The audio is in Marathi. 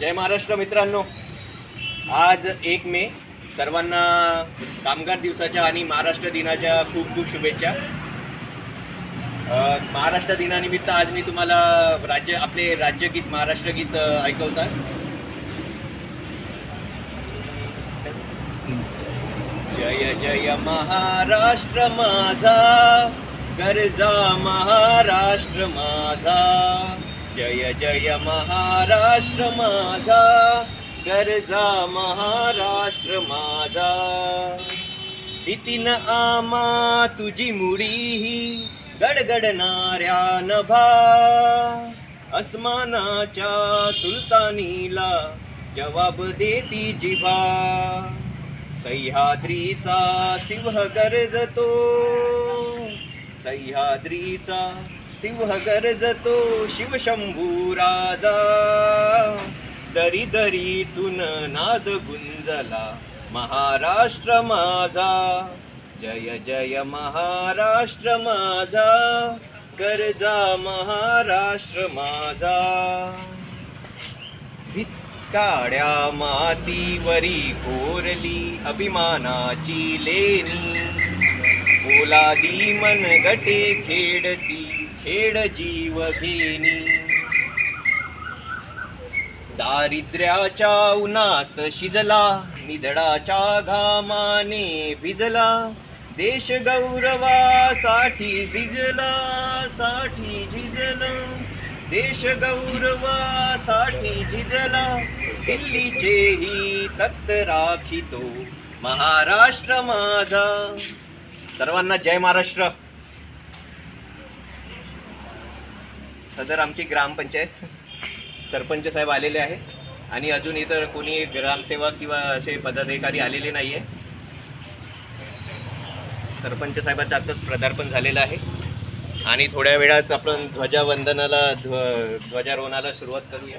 जय महाराष्ट्र मित्रांनो. आज एक मे. सर्वांना कामगार दिवसाच्या आणि महाराष्ट्र दिनाच्या खूप खूप शुभेच्छा. महाराष्ट्र दिनानिमित्त आज मी तुम्हाला राज्य आपले राज्यगीत महाराष्ट्र गीत अ, ऐकवतात जय जय महाराष्ट्र माझा गरजा महाराष्ट्र माझा. जय जय महाराष्ट्र माझा गरजा महाराष्ट्र माझा. भीतीन आमा तुझी मुडीही गडगडणाऱ्या नभा. अस्मानाच्या सुलतानीला जवाब देती जिभा. सह्याद्रीचा सिंह गरजतो सह्याद्रीचा सिंह गरजतो शिवशंभू राजा दरी दरीतून नाद गुंजला महाराष्ट्र माझा. जय जय महाराष्ट्र माझा. गरजा महाराष्ट्र माझा. काड्या मातीवरी कोरली अभिमानाची लेणी. लादी मन गटे खेडती खेड जीव घेणी. दारिद्र्याच्या उन्हात शिजला निधडाच्या घामाने भिजला. देश गौरवासाठी झिजला साठी झिजला. देश गौरवासाठी झिजला. दिल्लीचेही तक्त राखितो महाराष्ट्र माझा. सर्वांना जय महाराष्ट्र. सदर आमची ग्रामपंचायत सरपंच साहेब आलेले आहे आणि अजून इतर कोणी ग्रामसेवक किंवा असे पदाधिकारी आलेले नाही आहे सरपंच साहेबाचं आत्ताच पदार्पण झालेलं आहे. आणि थोड्या वेळात आपण ध्वजावंदनाला ध्व ध्वजारोहणाला सुरुवात करूया.